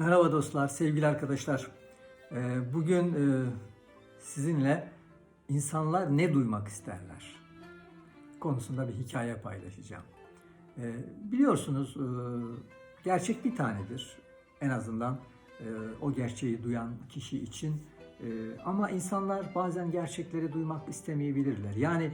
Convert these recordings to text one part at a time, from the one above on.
Merhaba dostlar, sevgili arkadaşlar. Ee, Bugün e, sizinle insanlar ne duymak isterler konusunda bir hikaye paylaşacağım. Ee, Biliyorsunuz e, gerçek bir tanedir. En azından e, o gerçeği duyan kişi için. Ama insanlar bazen gerçekleri duymak istemeyebilirler. Yani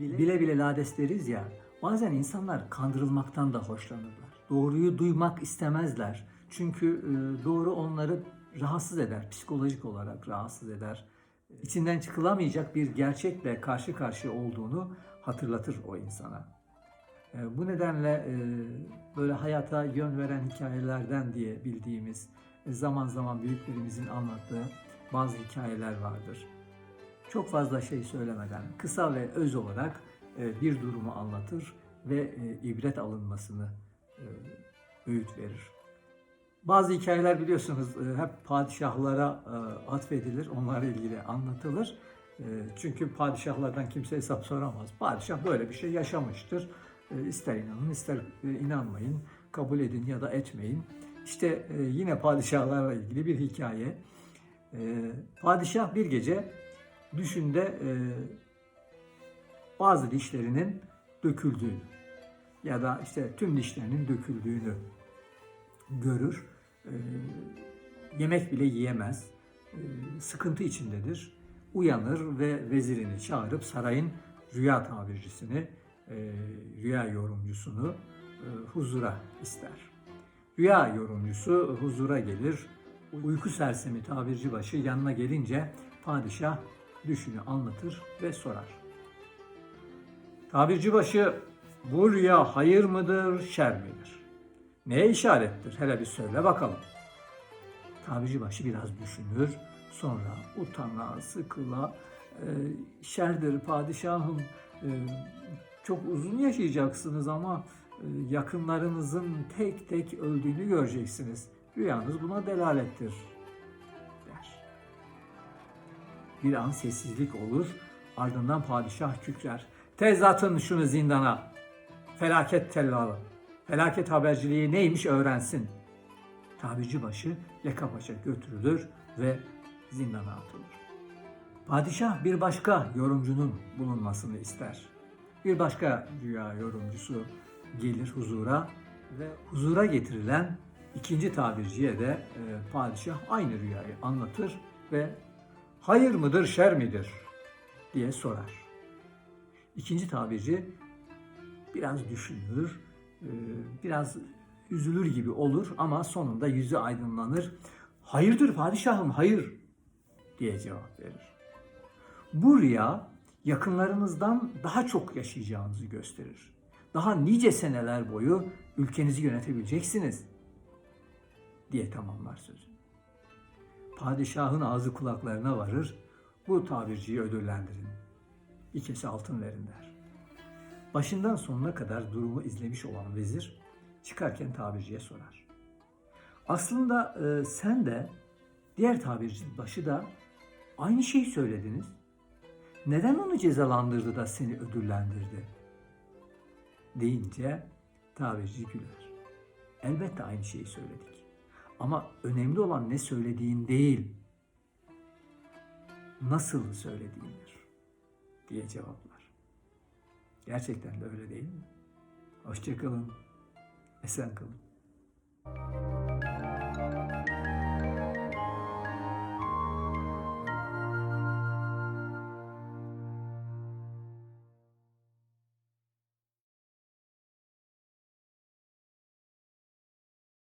bile bile lades deriz ya, bazen insanlar kandırılmaktan da hoşlanırlar. Doğruyu duymak istemezler. Çünkü e, doğru onları rahatsız eder, psikolojik olarak rahatsız eder. İçinden çıkılamayacak bir gerçekle karşı karşıya olduğunu hatırlatır o insana. E, Bu nedenle e, böyle hayata yön veren hikayelerden diye bildiğimiz zaman zaman büyüklerimizin anlattığı bazı hikayeler vardır. Çok fazla şey söylemeden kısa ve öz olarak bir durumu anlatır ve ibret alınmasını öğüt verir. Bazı hikayeler biliyorsunuz e, hep padişahlara e, atfedilir, onlarla ilgili anlatılır. E, Çünkü padişahlardan kimse hesap soramaz. Padişah böyle bir şey yaşamıştır. İster inanın ister inanmayın, kabul edin ya da etmeyin. İşte yine padişahlarla ilgili bir hikaye. Padişah bir gece düşünde bazı dişlerinin döküldüğünü ya da işte tüm dişlerinin döküldüğünü görür. E, yemek bile yiyemez. E, sıkıntı içindedir. Uyanır ve vezirini çağırıp sarayın rüya tabircisini, e, rüya yorumcusunu e, huzura ister. Rüya yorumcusu huzura gelir. Uyku sersemi tabirci başı yanına gelince padişah düşünü anlatır ve sorar. Tabirci başı bu rüya hayır mıdır, şer midir? Neye işarettir? Hele bir söyle bakalım. Tabirci başı biraz düşünür. Sonra utana, sıkıla, e, şerdir padişahım, e, çok uzun yaşayacaksınız ama e, yakınlarınızın tek tek öldüğünü göreceksiniz. Rüyanız buna delalettir der. Bir an sessizlik olur. Ardından padişah kükrer. Tez atın şunu zindana. Felaket tellalı. Felaket haberciliği neymiş öğrensin. Tabirci başı yaka paça götürülür ve zindana atılır. Padişah bir başka yorumcunun bulunmasını ister. Bir başka rüya yorumcusu gelir huzura ve huzura getirilen ikinci tabirciye de e, padişah aynı rüyayı anlatır ve hayır mıdır şer midir diye sorar. İkinci tabirci biraz düşünür, biraz üzülür gibi olur ama sonunda yüzü aydınlanır. Hayırdır padişahım, hayır diye cevap verir. Bu rüya yakınlarınızdan daha çok yaşayacağınızı gösterir. Daha nice seneler boyu ülkenizi yönetebileceksiniz diye tamamlar sözü. Padişahın ağzı kulaklarına varır. Bu tabirciyi ödüllendirin. Kese altın verin der. Başından sonuna kadar durumu izlemiş olan vezir çıkarken tabirciye sorar. Aslında e, sen de diğer tabircinin başı da aynı şeyi söylediniz. Neden onu cezalandırdı da seni ödüllendirdi? Deyince tabirci güler. Elbette aynı şeyi söyledik. Ama önemli olan ne söylediğin değil, nasıl söylediğindir diye cevaplar. Gerçekten de öyle değil mi? Hoşçakalın, esen kalın.